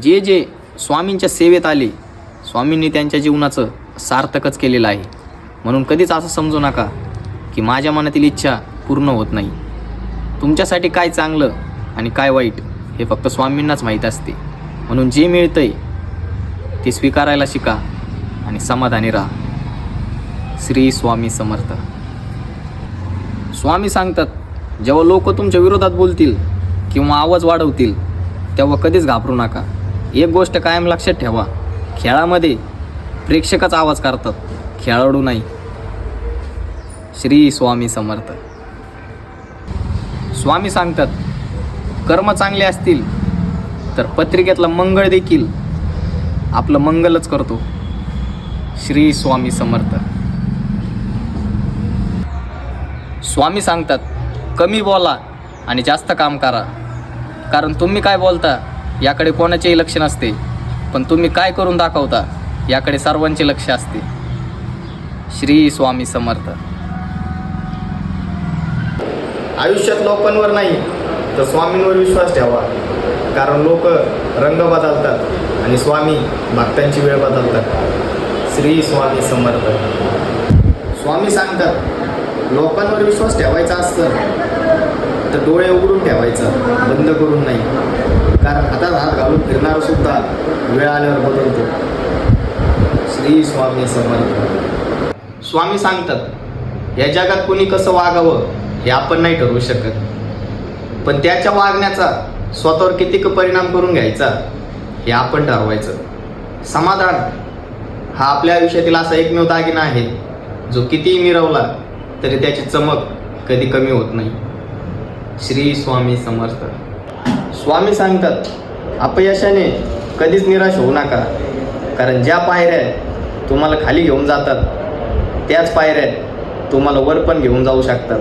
जे जे स्वामींच्या सेवेत आले स्वामींनी त्यांच्या जीवनाचं सार्थकच केलेलं आहे. म्हणून कधीच असं समजू नका की माझ्या मनातील इच्छा पूर्ण होत नाही. तुमच्यासाठी काय चांगलं आणि काय वाईट हे फक्त स्वामींनाच माहीत असते. म्हणून जे मिळतंय ते स्वीकारायला शिका आणि समाधानी राहा. श्री स्वामी समर्थ. स्वामी सांगतात जेव्हा लोक तुमच्या विरोधात बोलतील किंवा आवाज वाढवतील तेव्हा कधीच घाबरू नका. एक गोष्ट कायम लक्षात ठेवा. खेळामध्ये प्रेक्षकच आवाज करतात खेळाडू नाही. श्री स्वामी समर्थ. स्वामी सांगतात कर्म चांगले असतील तर पत्रिकेतलं मंगळ देखील आपलं मंगलच करतो. श्री स्वामी समर्थ. स्वामी सांगतात कमी बोला आणि जास्त काम करा. कारण तुम्ही काय बोलता याकडे कोणाचेही लक्ष नसते. पण तुम्ही काय करून दाखवता याकडे सर्वांचे लक्ष असते. श्री स्वामी समर्थ. आयुष्यात लोकांवर नाही तर स्वामींवर विश्वास ठेवा. कारण लोक रंग बदलतात आणि स्वामी भक्तांची वेळ बदलतात. श्री स्वामी समर्थ. स्वामी सांगतात लोकांवर विश्वास ठेवायचा असतं तर डोळे उघडून ठेवायचा बंद करून नाही. कारण हातात हात घालून फिरणार सुद्धा वेळ आल्यावर बदलतो श्री स्वामी समर्थ. स्वामी सांगतात या जगात कोणी कसं वागावं हे आपण नाही ठरवू शकत. पण त्याच्या वागण्याचा स्वतःवर किती परिणाम करून घ्यायचा हे आपण ठरवायचं. समाधान हा आपल्या आयुष्यातील असा एकमेव दागिना आहे जो कितीही मिरवला तरी त्याची चमक कधी कमी होत नाही. श्री स्वामी समर्थ. स्वामी सांगतात अपयशाने कधीच निराश होऊ नका. कारण ज्या पायऱ्या तुम्हाला खाली घेऊन जातात. त्याच पायऱ्या तुम्हाला वर पण घेऊन जाऊ शकतात.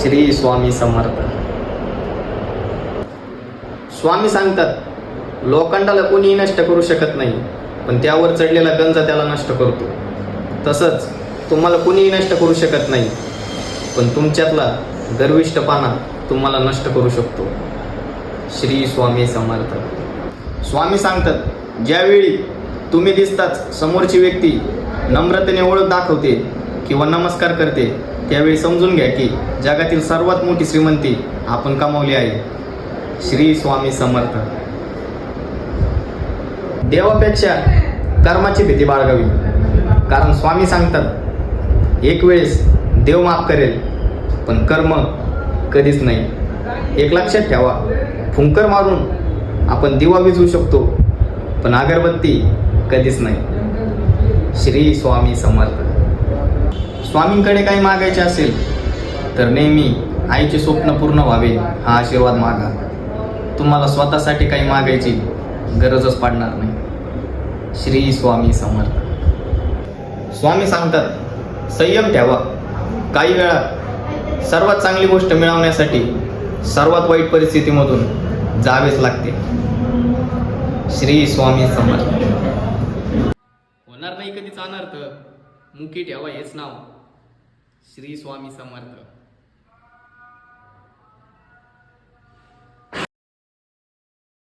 श्री स्वामी समर्थ. स्वामी सांगतात लोखंडाला कोणीही नष्ट करू शकत नाही पण त्यावर चढलेला गंज त्याला नष्ट करतो. तसंच तुम्हाला कोणीही नष्ट करू शकत नाही पण तुमच्यातला गर्विष्टपणा तुम्हाला नष्ट करू शकतो. श्री स्वामी समर्थ. स्वामी सांगतात ज्यावेळी तुम्ही दिसताच समोरची व्यक्ती नम्रतेने ओळख दाखवते किंवा नमस्कार करते त्यावेळी समजून घ्या की जगातील सर्वात मोठी श्रीमंती आपण कमावली आहे. श्री स्वामी समर्थ. देवापेक्षा कर्माची भीती बाळगावी. कारण स्वामी सांगतात एक वेळेस देव माफ करेल पण कर्म कधीच नाही. एक लक्षात ठेवा फुंकर मारून आपण दिवा विझवू शकतो पण अगरबत्ती कधीच नाही. श्री स्वामी समर्थ. स्वामींकडे काही मागायचे असेल तर नेहमी आईचे स्वप्न पूर्ण व्हावे हा आशीर्वाद मागा. तुम्हाला स्वतःसाठी काही मागायची गरजच पडणार नाही. श्री स्वामी समर्थ. स्वामी सांगतात संयम ठेवा. काही वेळा सर्वात चांगली गोष्ट मिळवण्यासाठी सर्वात वाईट परिस्थितीमधून जावेच लागते. श्री स्वामी समर्थ. होणार नाही कधीच अनर्थ. मुखी ठेवा हेच नाव. श्री स्वामी समर्थ.